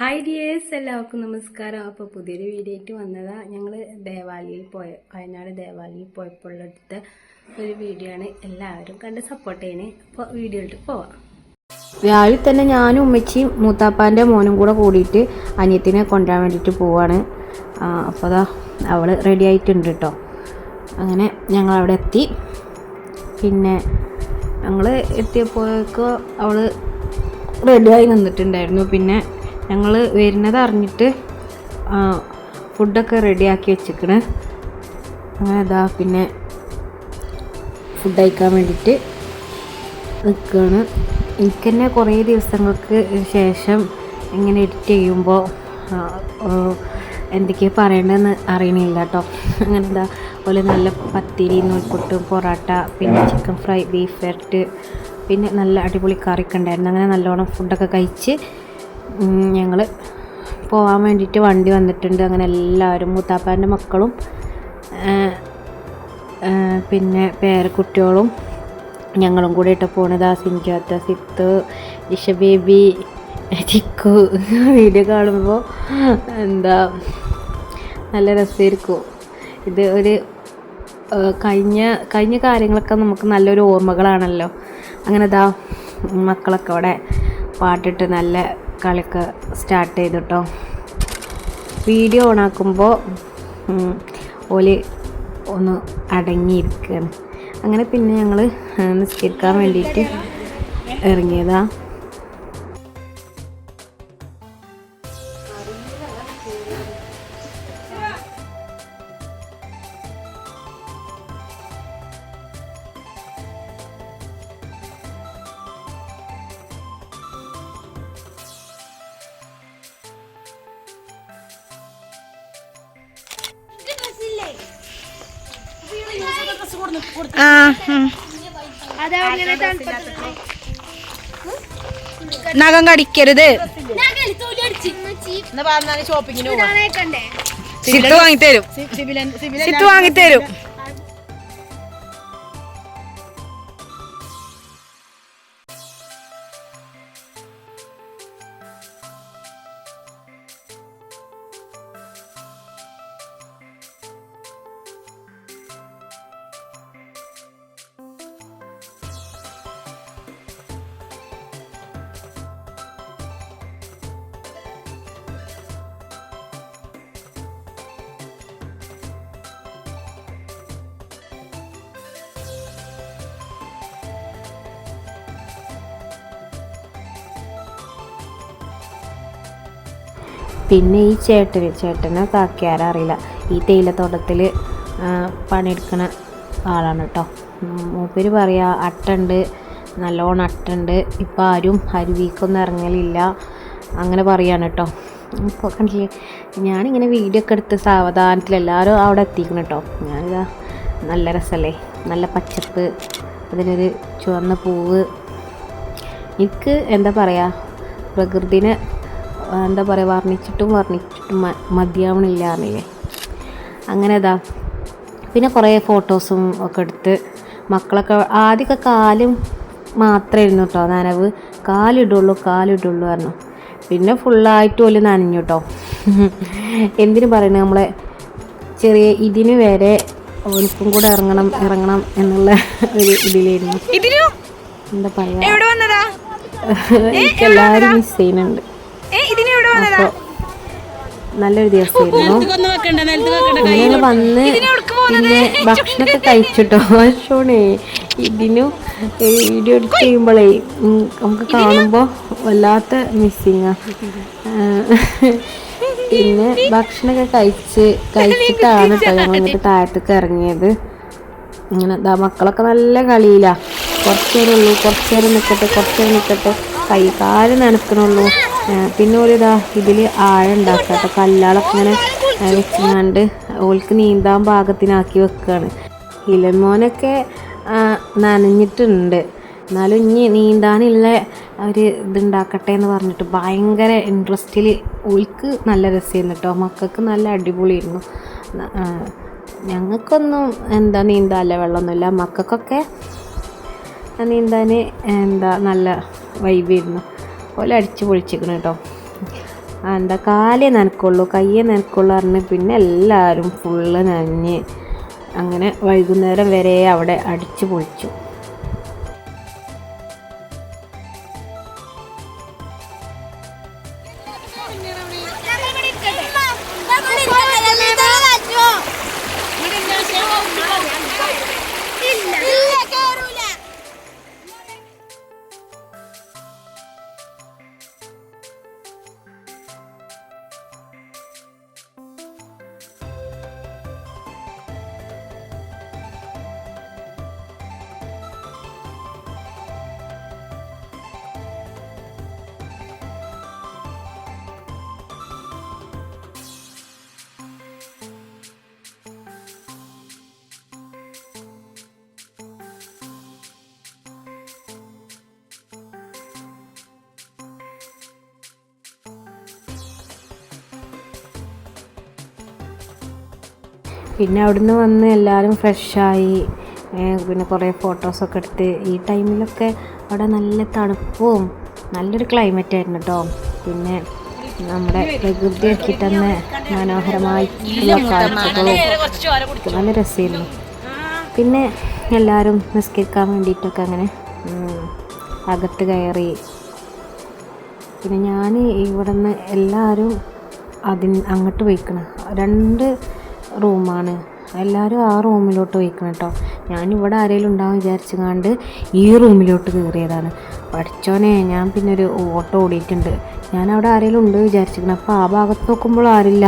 Hi dears എല്ലാവർക്കും നമസ്കാരം. അപ്പോൾ പുതിയൊരു വീഡിയോ ആയിട്ട് വന്നതാണ് ഞങ്ങൾ ദേവാലയിൽ പോയ വയനാട് ദേവാലയിൽ പോയപ്പോഴെടുത്ത ഒരു വീഡിയോ ആണ്. എല്ലാവരും കണ്ട് സപ്പോർട്ട് ചെയ്യണേ. അപ്പോൾ വീഡിയോയിലോട്ട് പോവാം. രാവിലെ തന്നെ ഞാനും ഉമ്മച്ചിയും മൂത്താപ്പാന്റെ മോനും കൂടെ കൂടിയിട്ട് അനിയത്തിനെ കൊണ്ടുവരാൻ വേണ്ടിയിട്ട് പോവാണ്. അപ്പോൾ അതാ അവൾ റെഡി ആയിട്ടുണ്ട് കേട്ടോ. അങ്ങനെ ഞങ്ങൾ അവിടെ എത്തി. പിന്നെ ഞങ്ങൾ എത്തിയപ്പോഴേക്കോ അവൾ റെഡിയായി നിന്നിട്ടുണ്ടായിരുന്നു. പിന്നെ ഞങ്ങൾ വരുന്നത് അറിഞ്ഞിട്ട് ഫുഡൊക്കെ റെഡിയാക്കി വെച്ചിക്കണ്. അങ്ങനെ ഇതാ പിന്നെ ഫുഡ് കഴിക്കാൻ വേണ്ടിയിട്ട് നിൽക്കുകയാണ് എനിക്ക് തന്നെ കുറേ ദിവസങ്ങൾക്ക് ശേഷം ഇങ്ങനെ എഡിറ്റ് ചെയ്യുമ്പോൾ എന്തൊക്കെയാണ് പറയേണ്ടതെന്ന് അറിയണില്ല കേട്ടോ അങ്ങനെ എന്താ പോലെ നല്ല പത്തിരി നൂൽപുട്ട് പൊറോട്ട പിന്നെ ചിക്കൻ ഫ്രൈ ബീഫ് വരട്ട് പിന്നെ നല്ല അടിപൊളി കറിയൊക്കെ ഉണ്ടായിരുന്നു. അങ്ങനെ നല്ലോണം ഫുഡൊക്കെ കഴിച്ച് ഞങ്ങൾ പോകാൻ വേണ്ടിയിട്ട് വണ്ടി വന്നിട്ടുണ്ട്. അങ്ങനെ എല്ലാവരും മൂത്താപ്പാന്റെ മക്കളും പിന്നെ പേരക്കുട്ടികളും ഞങ്ങളും കൂടെ ഇട്ട് പോണത് ആ സിൻജാത്ത സിത്ത് ഇഷ ബേബി ചിക്കു വീഡിയോ കാണുമ്പോൾ എന്താ നല്ല രസമായിരിക്കും. ഇത് ഒരു കഴിഞ്ഞ കഴിഞ്ഞ കാര്യങ്ങളൊക്കെ നമുക്ക് നല്ലൊരു ഓർമ്മകളാണല്ലോ. അങ്ങനെ ഇതാ മക്കളൊക്കെ അവിടെ പാട്ടിട്ട് നല്ല കളിയൊക്കെ സ്റ്റാർട്ട് ചെയ്തു കേട്ടോ വീഡിയോ ഓണാക്കുമ്പോൾ ഓൽ ഒന്ന് അടങ്ങിയിരിക്കുകയാണ് അങ്ങനെ പിന്നെ ഞങ്ങൾ നിസ്കരിക്കാൻ വേണ്ടിയിട്ട് നഖം കടിക്കരുത്. ഷോപ്പിങ്ങിന് സിത്ത് വാങ്ങിത്തരും. സിത്ത് വാങ്ങിത്തരും. പിന്നെ ഈ ചേട്ടന് ചേട്ടനെ കാക്കിയാരം അറിയില്ല. ഈ തേയിലത്തോട്ടത്തിൽ പണിയെടുക്കുന്ന ആളാണ് കേട്ടോ. മൂപ്പര് പറയാ അട്ടുണ്ട് നല്ലോണം അട്ടുണ്ട്. ഇപ്പം ആരും അരുവിക്കൊന്നും ഇറങ്ങലില്ല. അങ്ങനെ പറയാണ് കേട്ടോ. ഇപ്പോൾ കണ്ടില്ലേ ഞാനിങ്ങനെ വീഡിയോ ഒക്കെ എടുത്ത് സാവധാനത്തിൽ എല്ലാവരും അവിടെ എത്തിക്കണം കേട്ടോ. ഞാനിതാ നല്ല രസമല്ലേ നല്ല പച്ചപ്പ് അതിനൊരു ചുവന്ന പൂവ്. എനിക്ക് എന്താ പറയുക പ്രകൃതിനെ എന്താ പറയുക വർണിച്ചിട്ടും വർണിച്ചിട്ടും മതിയാവണില്ല അറിയില്ലേ. അങ്ങനെ ഇതാ. പിന്നെ കുറേ ഫോട്ടോസും ഒക്കെ എടുത്ത് മക്കളൊക്കെ ആദ്യമൊക്കെ കാലും ഇരുന്നു കേട്ടോ നനവ്. കാലിടുള്ളൂ കാലിടുള്ളൂ പറഞ്ഞു. പിന്നെ ഫുള്ളായിട്ട് പോലും നനഞ്ഞു കേട്ടോ എന്തിനു പറയുന്നത് നമ്മളെ ചെറിയ ഇതിന് വരെ ഓനിക്കും കൂടെ ഇറങ്ങണം ഇറങ്ങണം എന്നുള്ള ഒരു ഇതിലായിരുന്നു. എന്താ പറയുക എല്ലാവരും മിസ് ചെയ്യുന്നുണ്ട്. അപ്പോൾ നല്ലൊരു ദിവസമായിരുന്നു ഇങ്ങനെ വന്ന് പിന്നെ ഭക്ഷണമൊക്കെ കഴിച്ചിട്ടോ? ഷോണേ ഇതിനു വീഡിയോ എഡിറ്റ് ചെയ്യുമ്പോഴേ നമുക്ക് കാണുമ്പോൾ വല്ലാത്ത മിസ്സിങ് പിന്നെ ഭക്ഷണമൊക്കെ കഴിച്ച് കഴിച്ചിട്ടാണ് കേട്ടോ ഞങ്ങൾ ഇങ്ങോട്ട് താഴത്തേക്ക് ഇറങ്ങിയത്. ഇങ്ങനെ ദാ മക്കളൊക്കെ നല്ല കളിയിലാണ് കുറച്ച് നേരം ഉള്ളൂ കുറച്ച് നേരം നിൽക്കട്ടെ കുറച്ച് നേരം നിൽക്കട്ടെ കൈകാൽ നനക്കണുള്ളൂ. പിന്നെ ഒരു ഇതാ ഇതിൽ ആഴുണ്ടാക്കുക ഉണ്ടാക്കാട്ടോ കല്ലാളൊക്കെ ഇങ്ങനെ വെച്ചുകൊണ്ട് ഓൾക്ക് നീന്താൻ പാകത്തിനാക്കി വെക്കുകയാണ് ഇലമോനൊക്കെ നനഞ്ഞിട്ടുണ്ട്. എന്നാലും ഇനി നീന്താനുള്ള ഒരു ഇതുണ്ടാക്കട്ടെ എന്ന് പറഞ്ഞിട്ട് ഭയങ്കര ഇൻട്രസ്റ്റിൽ ഓൾക്ക് നല്ല രസമായിരുന്നു കേട്ടോ മക്കൾക്ക് നല്ല അടിപൊളിയായിരുന്നു. ഞങ്ങൾക്കൊന്നും എന്താ നീന്താല്ല വെള്ളമൊന്നുമില്ല. മക്കൾക്കൊക്കെ നീന്താൻ എന്താ നല്ല വൈബായിരുന്നു പോലെ അടിച്ച് പൊളിച്ചിരിക്കണം കേട്ടോ. എന്താ കാലേ നനക്കുള്ളൂ കയ്യേ നനക്കുള്ളൂ പറഞ്ഞ് പിന്നെ എല്ലാവരും ഫുള്ള് നനഞ്ഞ് അങ്ങനെ വൈകുന്നേരം വരെ അവിടെ അടിച്ചു പൊളിച്ചു. പിന്നെ അവിടുന്ന് വന്ന് എല്ലാവരും ഫ്രഷായി. പിന്നെ കുറേ ഫോട്ടോസൊക്കെ എടുത്ത്. ഈ ടൈമിലൊക്കെ അവിടെ നല്ല തണുപ്പും നല്ലൊരു ക്ലൈമറ്റ് ആയിരുന്നു കേട്ടോ പിന്നെ നമ്മുടെ പ്രകൃതി ഒക്കെ തന്നെ ഒക്കെ നല്ല രസമായിരുന്നു പിന്നെ എല്ലാവരും നിസ്കരിക്കാൻ വേണ്ടിയിട്ടൊക്കെ അങ്ങനെ അകത്ത് കയറി. പിന്നെ ഞാൻ ഇവിടെ നിന്ന് എല്ലാവരും അതിന് അങ്ങോട്ട് പോയിക്കണം. രണ്ട് റൂമാണ്. എല്ലാവരും ആ റൂമിലോട്ട് പോയിക്കണം കേട്ടോ ഞാനിവിടെ ആരെങ്കിലും ഉണ്ടാവും വിചാരിച്ചുകൊണ്ട് ഈ റൂമിലോട്ട് കയറിയതാണ്. പഠിച്ചോനെ ഞാൻ പിന്നെ ഒരു ഓട്ടോ ഓടിയിട്ടുണ്ട്. ഞാൻ അവിടെ ആരെങ്കിലും ഉണ്ട് വിചാരിച്ചിരിക്കണം. അപ്പോൾ ആ ഭാഗത്ത് നോക്കുമ്പോൾ ആരില്ല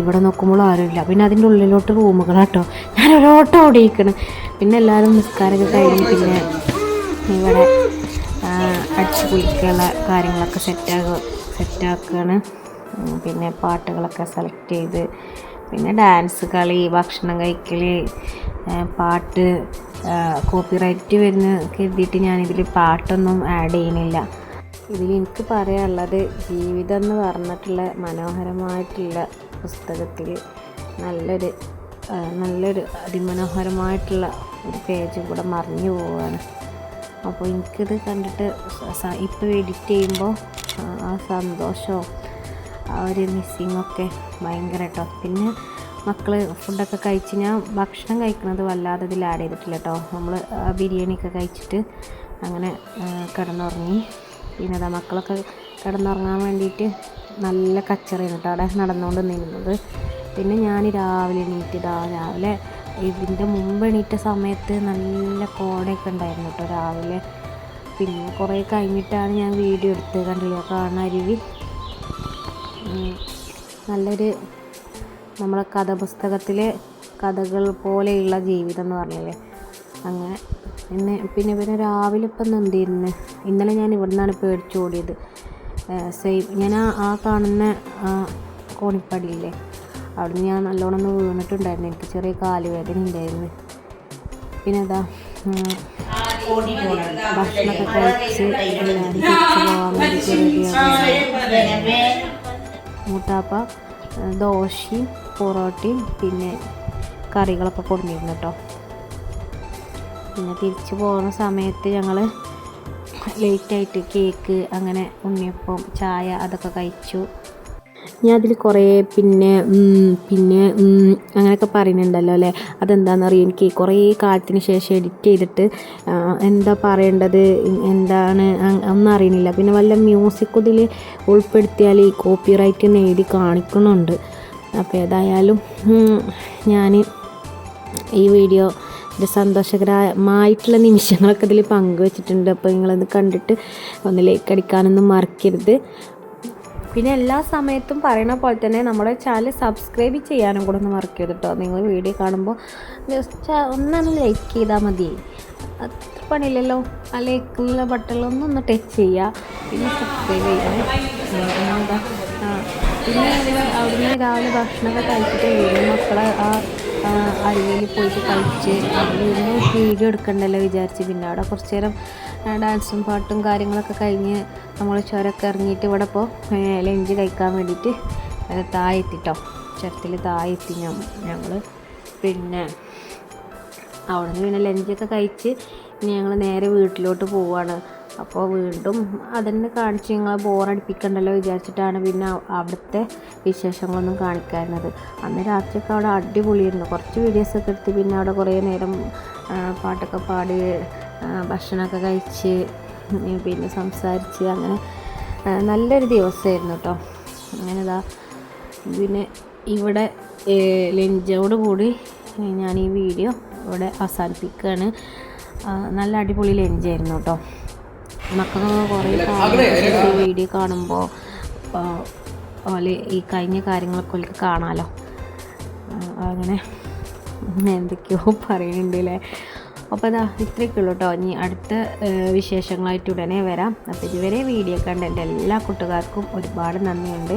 ഇവിടെ നോക്കുമ്പോൾ ആരുമില്ല പിന്നെ അതിന്റെ ഉള്ളിലോട്ട് റൂമുകളാട്ടോ ഞാൻ ഒരു ഓട്ടോ ഓടിയിരിക്കണം പിന്നെ എല്ലാവരും നിസ്കാരമൊക്കെ കഴിഞ്ഞ് പിന്നെ ഇവിടെ അടിച്ചു കുളിക്കാനുള്ള കാര്യങ്ങളൊക്കെ സെറ്റാക്കുക സെറ്റാക്കുകയാണ് പിന്നെ പാട്ടുകളൊക്കെ സെലക്ട് ചെയ്ത് പിന്നെ ഡാൻസ് കളി ഭക്ഷണം കഴിക്കൽ പാട്ട് കോപ്പിറൈറ്റ് വരുന്ന കരുതിയിട്ട് ഞാനിതിൽ പാട്ടൊന്നും ആഡ് ചെയ്യുന്നില്ല. ഇതിൽ എനിക്ക് പറയാനുള്ളത് ജീവിതം എന്ന് പറഞ്ഞിട്ടുള്ള മനോഹരമായിട്ടുള്ള പുസ്തകത്തിൽ നല്ലൊരു നല്ലൊരു അതിമനോഹരമായിട്ടുള്ള ഒരു പേജും കൂടെ മറിഞ്ഞു പോവുകയാണ് അപ്പോൾ എനിക്കിത് കണ്ടിട്ട് ഇപ്പോൾ എഡിറ്റ് ചെയ്യുമ്പോൾ ആ സന്തോഷവും ആ ഒരു മിസ്സിങ്ങൊക്കെ ഭയങ്കര കേട്ടോ പിന്നെ മക്കൾ ഫുഡൊക്കെ കഴിച്ച് ഞാൻ ഭക്ഷണം കഴിക്കുന്നത് വല്ലാതെ ഇതിൽ ആഡ് ചെയ്തിട്ടില്ല കേട്ടോ നമ്മൾ ബിരിയാണിയൊക്കെ കഴിച്ചിട്ട് അങ്ങനെ കിടന്നുറങ്ങി. പിന്നെ അതാ മക്കളൊക്കെ കിടന്നുറങ്ങാൻ വേണ്ടിയിട്ട് നല്ല കച്ചറയാണ് കേട്ടോ അവിടെ നടന്നുകൊണ്ട് നിന്നത്. പിന്നെ ഞാൻ രാവിലെ എണീറ്റ് ഇതാ രാവിലെ ഇതിന്റെ മുമ്പ് എണീറ്റ സമയത്ത് നല്ല കോടയൊക്കെ ഉണ്ടായിരുന്നു കേട്ടോ രാവിലെ. പിന്നെ കുറേ കഴിഞ്ഞിട്ടാണ് ഞാൻ വീഡിയോ എടുത്തത് കണ്ടില്ല? ഉം, നല്ലൊരു നമ്മളെ കഥ പുസ്തകത്തിലെ കഥകൾ പോലെയുള്ള ജീവിതം എന്ന് പറഞ്ഞില്ലേ? അങ്ങനെ. പിന്നെ പിന്നെ പിന്നെ രാവിലെ ഇപ്പം എന്ത് ചെയ്യുന്നു? ഇന്നലെ ഞാൻ ഇവിടെ നിന്നാണ് പേടിച്ച് ഓടിയത്. സെയിം ഞാൻ ആ കാണുന്ന ആ കോണിപ്പടിയില്ലേ? അവിടുന്ന് ഞാൻ നല്ലോണം ഒന്ന് വീണിട്ടുണ്ടായിരുന്നു. എനിക്ക് ചെറിയ കാലുവേദന ഉണ്ടായിരുന്നു. പിന്നെ ഉം, ഭക്ഷണമൊക്കെ കഴിച്ച് തിരിച്ചു പോകാൻ വേണ്ടി ഏഹ്, ദോശയും പൊറോട്ടയും പിന്നെ കറികളൊക്കെ കൊടുത്തിരുന്നു കേട്ടോ പിന്നെ തിരിച്ചു പോകുന്ന സമയത്ത് ഞങ്ങൾ ലേറ്റായിട്ട് കേക്ക് അങ്ങനെ ഉണ്ണിയപ്പം ചായ അതൊക്കെ കഴിച്ചു. ഞാൻ അതിൽ കുറേ പിന്നെ പിന്നെ അങ്ങനെയൊക്കെ പറയുന്നുണ്ടല്ലോ അല്ലേ? അതെന്താണെന്നറിയോ? എനിക്ക് കുറേ കാലത്തിന് ശേഷം എഡിറ്റ് ചെയ്തിട്ട് എന്താ പറയേണ്ടത്? എന്താണ്? ഒന്നും അറിയണില്ല പിന്നെ വല്ല മ്യൂസിക് ഇതിൽ ഉൾപ്പെടുത്തിയാൽ ഈ കോപ്പി റൈറ്റ് എഴുതി കാണിക്കുന്നുണ്ട്. അപ്പോൾ ഏതായാലും ഞാൻ ഈ വീഡിയോ എന്റെ സന്തോഷകരമായിട്ടുള്ള നിമിഷങ്ങളൊക്കെ ഇതിൽ പങ്കുവച്ചിട്ടുണ്ട്. അപ്പോൾ നിങ്ങളത് കണ്ടിട്ട് ഒന്ന് ലൈക്ക് അടിക്കാനൊന്നും മറക്കരുത്. പിന്നെ എല്ലാ സമയത്തും പറയണ പോലെ തന്നെ നമ്മുടെ ചാനൽ സബ്സ്ക്രൈബ് ചെയ്യാനും കൂടെ ഒന്ന് മറക്കരുത് കേട്ടോ. നിങ്ങൾ വീഡിയോ കാണുമ്പോൾ ജസ്റ്റ് ഒന്നാണ് ലൈക്ക് ചെയ്താൽ മതി. അത്ര പണിയില്ലല്ലോ. ആ ലൈക്കുള്ള ബട്ടണിലൊന്നും ഒന്ന് ടച്ച് ചെയ്യുക പിന്നെ സബ്സ്ക്രൈബ് പിന്നെന്താ പിന്നെ അവിടെ രാവിലെ ഭക്ഷണമൊക്കെ കഴിച്ചിട്ട് വീണ്ടും മക്കളെ ആ, അരുവിയിൽ പോയിട്ട് കഴിച്ച് അവിടെ വീഡിയോ എടുക്കണ്ടല്ലോ വിചാരിച്ച്. പിന്നെ അവിടെ കുറച്ച് നേരം ഡാൻസും പാട്ടും കാര്യങ്ങളൊക്കെ കഴിഞ്ഞ് നമ്മൾ ചുരമൊക്കെ ഇറങ്ങിയിട്ട് ഇവിടെ ഇപ്പോൾ ലഞ്ച് കഴിക്കാൻ വേണ്ടിയിട്ട് താഴെ എത്തിട്ടോ ചുരത്തിൽ താഴെ എത്തി ഞങ്ങൾ പിന്നെ അവിടെ നിന്ന് പിന്നെ ലഞ്ചൊക്കെ കഴിച്ച് ഇനി ഞങ്ങൾ നേരെ വീട്ടിലോട്ട് പോവാണ്. അപ്പോൾ വീണ്ടും അതന്നെ കാണിച്ച് നിങ്ങളെ ബോറടിപ്പിക്കണ്ടല്ലോ വിചാരിച്ചിട്ടാണ് പിന്നെ അവിടുത്തെ വിശേഷങ്ങളൊന്നും കാണിക്കാറുന്നത് അന്ന് രാത്രിയൊക്കെ അവിടെ അടിപൊളിയായിരുന്നു. കുറച്ച് വീഡിയോസൊക്കെ എടുത്ത് പിന്നെ അവിടെ കുറേ നേരം പാട്ടൊക്കെ പാടി ഭക്ഷണമൊക്കെ കഴിച്ച് പിന്നെ സംസാരിച്ച് അങ്ങനെ നല്ലൊരു ദിവസമായിരുന്നു കേട്ടോ അങ്ങനെ ഇതാ. പിന്നെ ഇവിടെ ലഞ്ചോട് കൂടി ഞാൻ ഈ വീഡിയോ ഇവിടെ അവസാനിപ്പിക്കുകയാണ് നല്ല അടിപൊളി ലഞ്ചായിരുന്നു കേട്ടോ മക്കളൊക്കെ കുറേ കാര്യങ്ങൾ വീഡിയോ കാണുമ്പോൾ ഓലെ ഈ കഴിഞ്ഞ കാര്യങ്ങളൊക്കെ ഓൾക്ക് കാണാമല്ലോ അങ്ങനെ എന്തൊക്കെയോ പറയുന്നുണ്ട് അല്ലേ അപ്പോൾ അതാ ഇത്രയൊക്കെ ഉള്ളൂ കേട്ടോ ഇനി അടുത്ത വിശേഷങ്ങളായിട്ട് ഉടനെ വരാം. അപ്പോൾ ഇതുവരെ വീഡിയോ കണ്ട എന്റെ എല്ലാ കൂട്ടുകാർക്കും ഒരുപാട് നന്ദിയുണ്ട്.